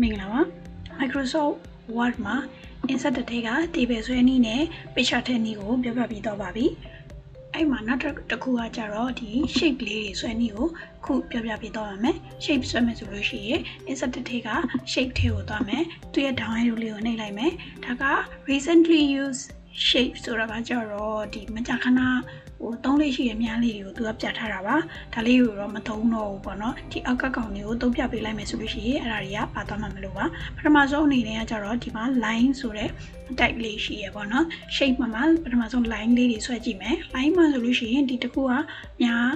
မင်္ဂလာပါ Microsoft Word မှာ insert တဲ့က table ဆွဲနည်းနဲ့ picture ထည့်နည်းကိုပြောပြပြီးတော့ပါပြီအဲ့မှာနောက်တစ်ခုကကြတော့ဒီ shape လေးတွေဆွဲနည်းကိုခုပြောပြပေးတော့ပါမယ် shape ဆွဲမယ်ဆိုလို့ရှိရင် insert တဲ့က shape ထဲကိုသွားမယ်သူရဲ့ down arrow လေးကိုနှိပ်လိုက်မယ်ဒါက recently used shape ဆိုတာကကြတော့ဒီမကြာခဏ ဟိုသုံးလေးရှိရများလေးတွေကိုသူကပြထားတာပါဒါလေးကိုတော့မသုံးတော့ဘူးပေါ့နော်ဒီအောက်ကကောင်တွေကိုသုံးပြပေးလိုက်မယ်ဆိုလို့ရှိရင်အဲ့ဒါတွေကပါသွားမှာမလို့ပါပထမဆုံးအနေနဲ့ကကြတော့ဒီမှာ line ဆိုတဲ့ type လေးရှိရပေါ့နော် shape မှာမှာပထမဆုံး line လေးတွေဆွဲကြည့်မယ် line မှာဆိုလို့ရှိရင်ဒီတစ်ခုကများ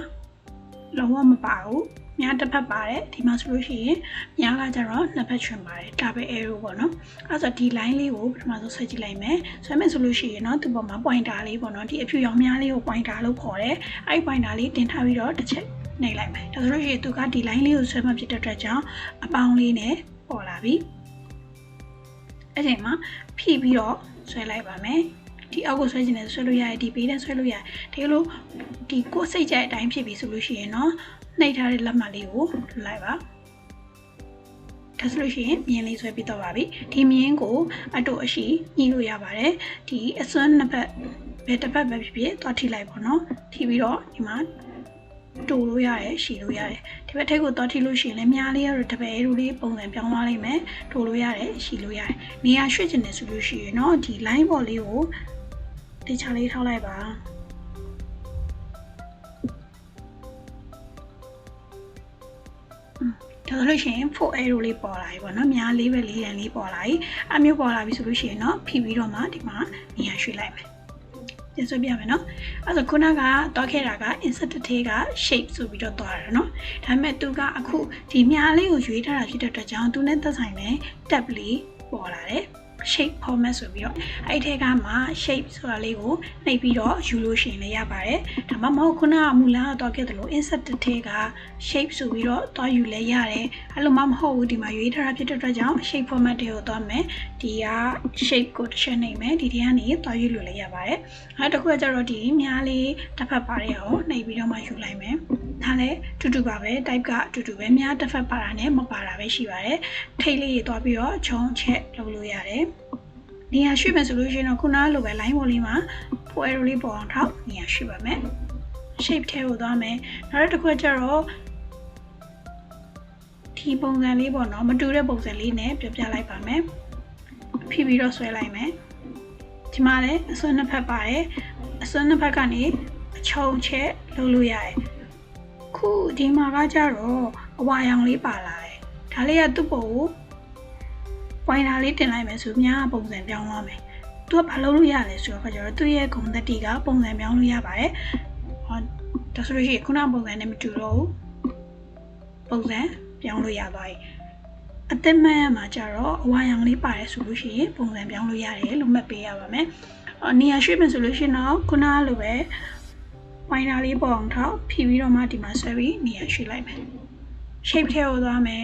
လုံးဝမပါဘူး မြားတစ်ဖက်ပါတယ်ဒီမှာဆိုလို့ရှိရင်မြားကကျတော့နှစ်ဖက်ချွင်ပါတယ်ဒါပဲ arrow ပေါ့နော်အဲ့ဆိုဒီ line လေးကိုပထမဆုံးဆွဲကြည့်လိုက်မယ်ဆွဲမယ်ဆိုလို့ရှိရင်တော့သူ့ပေါ်မှာ pointer လေးပေါ့နော်ဒီအဖြူရောင်မြားလေးကို pointer လို့ခေါ်တယ်အဲ့ pointer လေးတင်ထားပြီးတော့တစ်ချက်နှိပ်လိုက်မယ်ဒါဆိုလို့ရှိရင်သူကဒီ line လေးကိုဆွဲမှဖြစ်တဲ့အတွက်ကြောင့်အပေါင်းလေးနဲ့ပေါ်လာပြီအဲ့ချိန်မှာဖိပြီးတော့ဆွဲလိုက်ပါမယ်ဒီအောက်ကိုဆွဲကျင်တယ်ဆွဲလို့ရတယ်ဒီဘေးနဲ့ဆွဲလို့ရတယ်တကယ်လို့ဒီကိုယ်စိတ်ကြိုက်အတိုင်းဖြစ်ပြီဆိုလို့ရှိရင်တော့ နှိပ်ထားတဲ့လက်မှတ်လေးကိုလွှတ်လိုက်ပါဒါဆိုလို့ရှိရင်မြင်းလေးဆွဲပြီးတော့ပါပြီဒီမြင်းကိုအတူအရှိညှိလို့ရပါတယ်ဒီအစွမ်းနှစ်ဖက်ဘယ်တစ်ဖက်ပဲဖြစ်ဖြစ်သွားထိလိုက်ပါတော့ထိပြီးတော့ဒီမှာတူလို့ရတယ်ရှည်လို့ရတယ်ဒီဘက်ထိတ်ကိုသွားထိလို့ရှိရင်လည်းများလေးရတော့တပည့်တို့လေးပုံစံပြောင်းသွားလိမ့်မယ်တူလို့ရတယ်ရှည်လို့ရတယ်နေရာရွှေ့ကျင်တယ်ဆိုလို့ရှိရင်တော့ဒီ line ပေါ်လေးကိုတခြားလေးထောက်လိုက်ပါ ဒါဆိုလို့ရှိရင် for arrow လေးပေါ်လာပြီပေါ့နော်များလေးပဲလေးရန်လေးပေါ်လာပြီအမျိုးပေါ်လာပြီဆိုလို့ရှိရင်တော့ဖိပြီးတော့မှဒီမှာနေရာရွှေ့လိုက်မယ်ပြန်ဆွဲပြမယ်နော်အဲ့ဆိုခုနကသွားခဲ့တာက insert ထဲက shape ဆိုပြီးတော့သွားတာနော်ဒါပေမဲ့သူကအခုဒီမြားလေးကိုရွေးထားတာဖြစ်တဲ့အတွက်ကြောင့်သူနဲ့သက်ဆိုင်တဲ့ tab လေးပေါ်လာတယ် shape format ဆိုပြီးတော့အဲ့ထဲကမှ shape ဆိုတာလေးကိုနှိပ်ပြီးတော့ယူလို့ရှိရင်လည်းရပါတယ်ဒါမှမဟုတ်ခုနကမူလာတော့ခဲ့တယ်လို့ insert ထဲက shape ဆိုပြီးတော့တွားယူလည်းရတယ်အဲ့လိုမှမဟုတ်ဘူးဒီမှာရွေးထားတာဖြစ်တဲ့အတွက်ကြောင့် shape format တွေကိုတွားမယ်ဒီက shape ကိုတစ်ချက်နှိပ်မယ်ဒီထဲကနေတွားယူလို့လည်းရပါတယ်အဲ့တစ်ခုကကျတော့ဒီမြားလေးတစ်ဖက်ပါတဲ့အောင်နှိပ်ပြီးတော့မှယူလိုက်မယ် ဒါလည်းတူတူပါပဲ type ကအတူတူပဲမြားတစ်ဖက်ပါတာနဲ့မပါတာပဲရှိပါတယ်ထိတ်လေးတွေတွားပြီးတော့ခြုံချက်လုပ်လို့ရတယ်နေရာရွှေ့မယ်ဆိုလို့ရှိရင်တော့ခုနကလိုပဲ line ပေါ်လေးမှာ for arrow လေးပေါ်အောင်ထောက်နေရာရွှေ့ပါမယ် shape ထဲကိုသွားမယ်နောက်တစ်ခုကျတော့ဒီပုံစံလေးပေါ့နော်မတူတဲ့ပုံစံလေးနဲ့ပြပြလိုက်ပါမယ်ဖိပြီးတော့ဆွဲလိုက်မယ်ဒီမှာလည်းအစွန်းနှစ်ဖက်ပါတယ်အစွန်းနှစ်ဖက်ကနေအချုံချက်လုပ်လို့ရတယ် ခုဒီမှာကကြတော့အဝါရောင်လေးပါလာတယ်ဒါလေးကသူ့ပုံကိုပွိုင်တာလေးတင်လိုက်မယ်ဆိုများပုံစံပြောင်းသွားမယ်သူကဘာလုပ်လို့ရလဲဆိုတော့ကျတော့သူ့ရဲ့ဂုံသက်တီကပုံစံပြောင်းလို့ရပါတယ်ဟောဒါဆိုလို့ရှိရင်ခုနပုံစံနဲ့မတူတော့ဘူးပုံစံပြောင်းလို့ရသွားပြီအသက်မရမှာကြတော့အဝါရောင်လေးပါတယ်ဆိုလို့ရှိရင်ပုံစံပြောင်းလို့ရတယ်လို့မှတ်ပေးရပါမယ်အော်နေရာရွှေ့မယ်ဆိုလို့ရှိရင်တော့ခုနလိုပဲ ဝိုင်းတာလေးပေါ်အောင်ထောက်ဖြီးပြီးတော့မှဒီမှာဆွဲပြီးနေရာရွှေ့လိုက်မယ် shape ထဲကိုသွားမယ်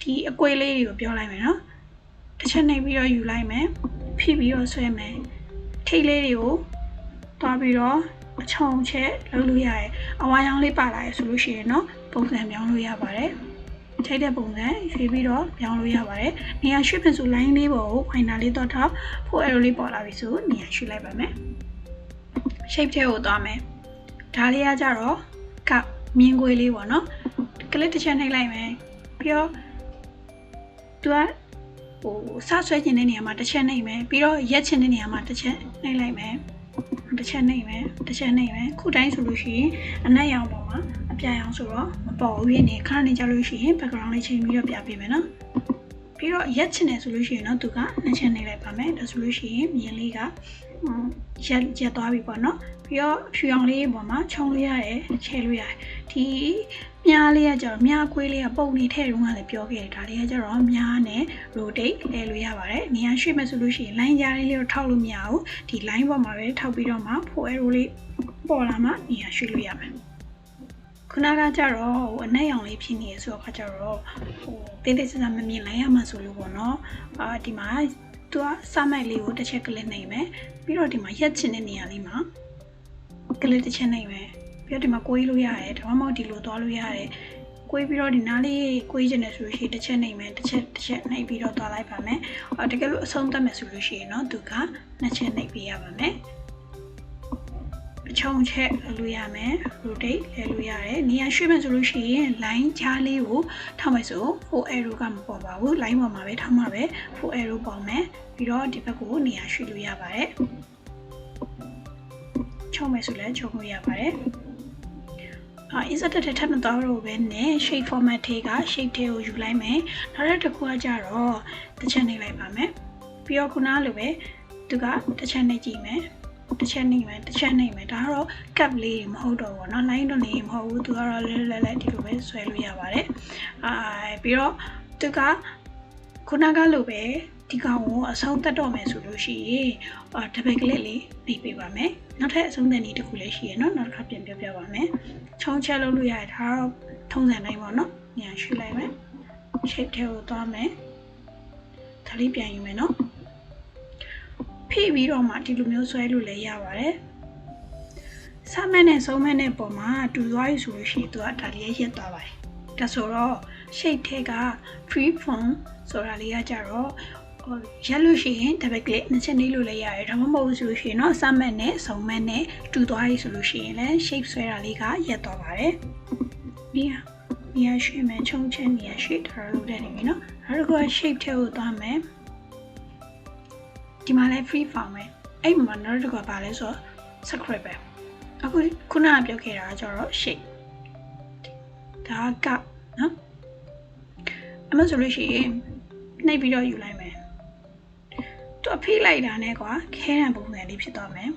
ဒီအကွေးလေးတွေကိုပြောလိုက်မယ်နော်တစ်ချက်နှိပ်ပြီးတော့ယူလိုက်မယ်ဖြီးပြီးတော့ဆွဲမယ်ထိတ်လေးတွေကိုသွားပြီးတော့အချုံချက်လုပ်လို့ရတယ်အဝါရောင်လေးပါလာရဆိုလို့ရှိရင်တော့ပုံစံပြောင်းလို့ရပါတယ်ချိတ်တဲ့ပုံစံရွှေ့ပြီးတော့ပြောင်းလို့ရပါတယ်နေရာရွှေ့ဖြစ်ဆို line လေးပေါ်ကို pointer လေးတော့ထောက် for arrow လေးပေါ်လာပြီဆိုနေရာရွှေ့လိုက်ပါမယ် shape ထဲကိုသွားမယ် ဒါလေးကကြတော့ကမြင်းခွေးလေးပေါ့နော်ကလစ်တစ်ချက်နှိပ်လိုက်မယ်ပြီးတော့သူကဟိုစဆွဲခြင်းတဲ့နေရာမှာတစ်ချက်နှိပ်မယ်ပြီးတော့ရက်ခြင်းတဲ့နေရာမှာတစ်ချက်နှိပ်လိုက်မယ်တစ်ချက်နှိပ်မယ်တစ်ချက်နှိပ်မယ်ခုတိုင်းဆိုလို့ရှိရင်အနက်ရောင်ပေါ်မှာအပြာရောင်ဆိုတော့မပေါ်ဘူးရင်းနေခဏနေကြလို့ရှိရင် background လေးချိန်ပြီးတော့ပြပေးမယ်နော်ပြီးတော့ရက်ချင်တယ်ဆိုလို့ရှိရင်တော့သူကနှစ်ချက်နှိပ်လိုက်ပါမယ်ဒါဆိုလို့ရှိရင်မြင်လေးက ရက်ရက်သွားပြီပေါ့နော်ပြီးတော့ဖြူရောင်လေးပေါ်မှာခြုံလို့ရတယ်ချဲလို့ရတယ်ဒီမြားလေးကကျတော့မြားခွေးလေးကပုံနေထဲတုန်းကလည်းပြောခဲ့တယ်ဒါလေးကကျတော့မြားနဲ့ rotate လဲလို့ရပါတယ်နေရာရွှေ့မယ်ဆိုလို့ရှိရင် line ကြားလေးလေးကိုထောက်လို့မရဘူးဒီ line ပေါ်မှာပဲထောက်ပြီးတော့မှ for arrow လေးပေါ်လာမှနေရာရွှေ့လို့ရမယ်ခုနကကြတော့ဟိုအနက်ရောင်လေးဖြစ်နေရဆိုတော့ခါကြတော့ဟိုတင်းတင်းစစမမြင်လိုက်ရမှာဆိုလို့ပေါ့နော်အာဒီမှာ သူကစမိုက်လေးကိုတစ်ချက်ကလေးနှိပ်မယ်ပြီးတော့ဒီမှာရက်ချင်တဲ့နေရာလေးမှာကလေးတစ်ချက်နှိပ်မယ်ပြီးတော့ဒီမှာကိုေးလို့ရတယ်ဒါမှမဟုတ်ဒီလိုသွားလို့ရတယ်ကိုေးပြီးတော့ဒီနားလေးကိုေးချင်တယ်ဆိုလို့ရှိရင်တစ်ချက်နှိပ်မယ်တစ်ချက်တစ်ချက်နှိပ်ပြီးတော့သွားလိုက်ပါမယ်အော်တကယ်လို့အဆုံးသတ်မယ်ဆိုလို့ရှိရင်တော့သူကနှစ်ချက်နှိပ်ပေးရပါမယ် အချုံချက်လဲလို့ရမယ် rotate လဲလို့ရတယ်နေရာရွှေ့မယ်ဆိုလို့ရှိရင် line ကြားလေးကိုထောက်မယ်ဆို full arrow ကမပေါ်ပါဘူး line ပေါ်မှာပဲထောက်မှာပဲ full arrow ပေါ်မယ်ပြီးတော့ဒီဘက်ကိုနေရာရွှေ့လို့ရပါတယ်ချုံမယ်ဆိုလည်းချုံလို့ရပါတယ်အာ insert တဲ့ထပ်မတော်တော့ပဲနဲ့ shape format ထဲက shape ထဲကိုယူလိုက်မယ်နောက်တစ်ခုကကြတော့တစ်ချက်နှိပ်လိုက်ပါမယ်ပြီးတော့ခုနလိုပဲသူကတစ်ချက်နှိပ်ကြည့်မယ် တစ်ချက်နှိပ်မယ်တစ်ချက်နှိပ်မယ်ဒါကတော့ cap လေးမဟုတ်တော့ဘူးเนาะ line တော့လေးမဟုတ်ဘူးသူကတော့လဲလဲလဲဒီလိုပဲဆွဲလို့ရပါတယ်အာပြီးတော့သူကခုနကလိုပဲဒီကောင်ကိုအဆုံးသက်တော့မယ်ဆိုလို့ရှိရင်အာတပည့်ကလေးလေးနှိပ်ပေးပါမယ်နောက်ထပ်အဆုံးသက်နည်းတစ်ခုလည်းရှိရเนาะနောက်တစ်ခါပြန်ပြောပြပါမယ်ချုံချက်လုပ်လို့ရတယ်ဒါတော့ထုံးစံတိုင်းပေါ့เนาะညာရွှေ့လိုက်မယ် shape ထဲကိုသွားမယ်ဒါလေးပြန်ယူမယ်เนาะ ဖိပြီးတော့မှဒီလိုမျိုးဆွဲလို့လည်းရပါတယ်စမနဲ့ဆုံးမနဲ့ပုံမှာတူသွားပြီဆိုလို့ရှိရင်သူကဒါလေးရက်သွားပါတယ်ဒါဆိုတော့ shape ထဲက free form ဆိုတာလေးကကြတော့ဟိုရက်လို့ရှိရင် double click နှစ်ချက်နှိပ်လို့လည်းရတယ်ဒါမှမဟုတ်ဆိုလို့ရှိရင်တော့စမတ်နဲ့စုံမတ်နဲ့တူသွားပြီဆိုလို့ရှိရင်လည်း shape ဆွဲတာလေးကရက်သွားပါတယ်ဒီဟာနေရာရွှေ့မယ်ချုံချက်နေရာရွှေ့ထားလို့တဲ့နေပြီနော်နောက်တစ်ခုက shape ထဲကိုသွားမယ် ဒီမှာလည်း free form ပဲအဲ့မှာနောက်တစ်ခုကဘာလဲဆိုတော့ script ပဲအခုခုနကပြောခဲ့တာကကျတော့ shape ဒါကနော်အမှဆိုလို့ရှိရင်နှိပ်ပြီးတော့ယူလိုက်မယ်သူအဖိလိုက်တာနဲ့ကွာခဲရန်ပုံစံလေးဖြစ်သွားမယ်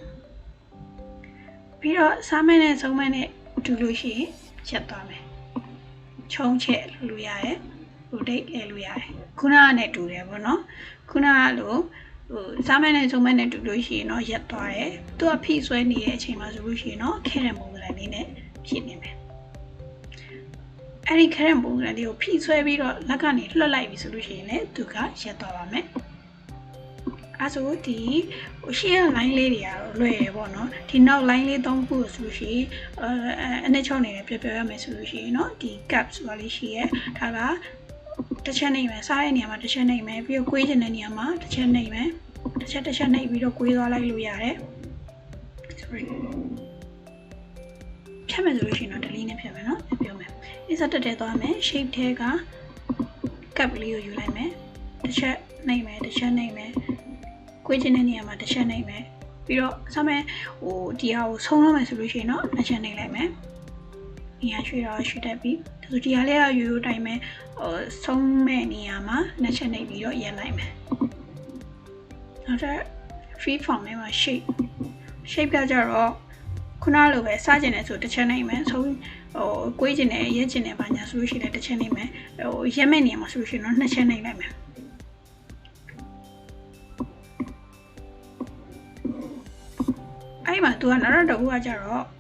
ပြီးတော့စားမဲနဲ့ဆုံးမဲနဲ့တူလို့ရှိရင်ချက်သွားမယ်ချုံချက်လို့ရတယ် rotate လဲလို့ရတယ်ခုနကနဲ့တူတယ်ပေါ့နော်ခုနကလို့ ဟိုစားမဲနဲ့ဆုံးမဲနဲ့တူလို့ရှိရင်တော့ရက်သွားတယ်သူအဖိဆွဲနေတဲ့အချိန်မှာဆိုလို့ရှိရင်တော့ခဲရန်ပုံစံလေးနဲ့ဖြစ်နေမယ်အဲ့ဒီခရက်ပုံစံလေးကိုဖိဆွဲပြီးတော့လက်ကနေလွှတ်လိုက်ပြီဆိုလို့ရှိရင်လည်းသူကရက်သွားပါမယ်အဲဆိုဒီဟိုရှေ့က line လေးတွေကတော့လွယ်ရပေါ့နော်ဒီနောက် line လေးသုံးခုဆိုလို့ရှိရင်အဲအနှစ်ချုံနေတယ်ပြောပြရမယ်ဆိုလို့ရှိရင်เนาะဒီ cap ဆိုတာလေးရှိရဲဒါက တစ်ချက်နှိပ်မယ်စားတဲ့နေရာမှာတစ်ချက်နှိပ်မယ်ပြီးတော့ကွေးချင်တဲ့နေရာမှာတစ်ချက်နှိပ်မယ်တစ်ချက်တစ်ချက်နှိပ်ပြီးတော့ကွေးသွားလိုက်လို့ရတယ် sorry ဖြတ်မယ်ဆိုလို့ရှိရင်တော့ဒလီနဲ့ဖြတ်မယ်နော်ပြောမယ်အစ်စတက်တက်သွားမယ် shape ထဲကကပ်လေးကိုယူလိုက်မယ်တစ်ချက်နှိပ်မယ်တစ်ချက်နှိပ်မယ်ကွေးချင်တဲ့နေရာမှာတစ်ချက်နှိပ်မယ်ပြီးတော့ဆက်မယ်ဟိုဒီဟာကိုဆုံးလို့မယ်ဆိုလို့ရှိရင်တော့တစ်ချက်နှိပ်လိုက်မယ် နေရာရွှေ့တော့ရွှေ့တက်ပြီးဒါဆိုဒီဟာလေးကရိုးရိုးတိုင်းပဲဟိုဆုံးမဲ့နေရာမှာနှစ်ချက်နှိပ်ပြီးတော့ရန်လိုက်မယ်နောက်ထပ် free form နဲ့မှာ shape shape ကကြတော့ခုနလိုပဲစကျင်တယ်ဆိုတစ်ချက်နှိပ်မယ်ဆုံးဟိုကွေးကျင်တယ်ရက်ကျင်တယ်ဘာညာဆိုလို့ရှိရင်တစ်ချက်နှိပ်မယ်ဟိုရက်မဲ့နေရာမှာဆိုလို့ရှိရင်တော့နှစ်ချက်နှိပ်လိုက်မယ်အဲ့မှာ तू ကနောက်တော့တခုကကြတော့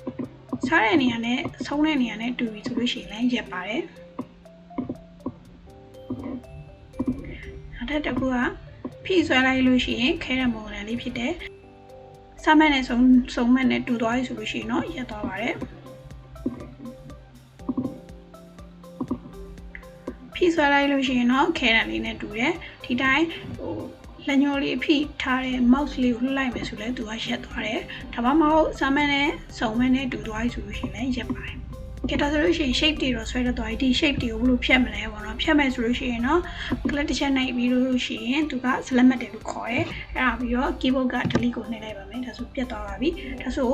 စားတဲ့နေရာနဲ့ဆုံးတဲ့နေရာနဲ့တူပြီဆိုလို့ရှိရင်လည်းရက်ပါတယ်နောက်တစ်ခုကဖိဆွဲလိုက်လို့ရှိရင်ခဲတဲ့ပုံစံလေးဖြစ်တယ်စားမဲ့နဲ့ဆုံးဆုံးမဲ့နဲ့တူသွားပြီဆိုလို့ရှိရင်တော့ရက်သွားပါတယ်ဖိဆွဲလိုက်လို့ရှိရင်တော့ခဲတဲ့လေးနဲ့တူတယ်ဒီတိုင်းဟို လက်ညှိုးလေးဖိထားတဲ့ mouse လေးကိုလှလိုက်မယ်ဆိုလဲသူကရက်သွားတယ်ဒါမှမဟုတ်စာမန်နဲ့စုံမန်နဲ့တူသွားပြီဆိုလို့ရှိရင်လည်းရက်ပါတယ်ကဲဒါဆိုလို့ရှိရင် shape တွေတော့ဆွဲတော့သွားပြီဒီ shape တွေကိုဘယ်လိုဖြတ်မလဲပေါ့နော်ဖြတ်မယ်ဆိုလို့ရှိရင်တော့ click တစ်ချက်နှိပ်ပြီးလို့ရှိရင်သူက select တယ်လို့ခေါ်တယ်အဲ့ဒါပြီးတော့ keyboard က delete ကိုနှိပ်လိုက်ပါမယ်ဒါဆိုပြတ်သွားပါပြီဒါဆို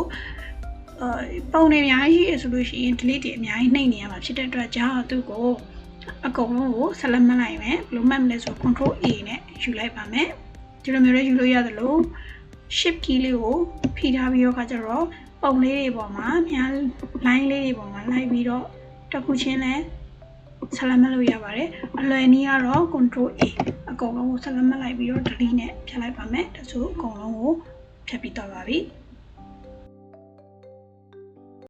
အာပုံတွေအများကြီးရဆိုလို့ရှိရင် delete တွေအများကြီးနှိပ်နေရမှာဖြစ်တဲ့အတွက်ကြောင့်သူ့ကိုအကုန်လုံးကိုဆက်လက်မှတ်လိုက်မယ်ဘယ်လိုမှတ်မလဲဆို control A နဲ့ ယူလိုက်ပါမယ်ဒီလိုမျိုးလေးယူလို့ရသလို shift key လေးကိုဖိထားပြီးတော့ခါကျတော့ပုံလေးတွေပေါ်မှာများ line လေးတွေပေါ်မှာလိုက်ပြီးတော့တစ်ခုချင်းလဲဆက်လက်မှတ်လို့ရပါတယ်အလွယ်နည်းကတော့ control A အကုန်လုံးကိုဆက်လက်မှတ်လိုက်ပြီးတော့ delete နဲ့ဖြတ်လိုက်ပါမယ်ဒါဆိုအကုန်လုံးကိုဖြတ်ပြီးတော့ပါပြီ။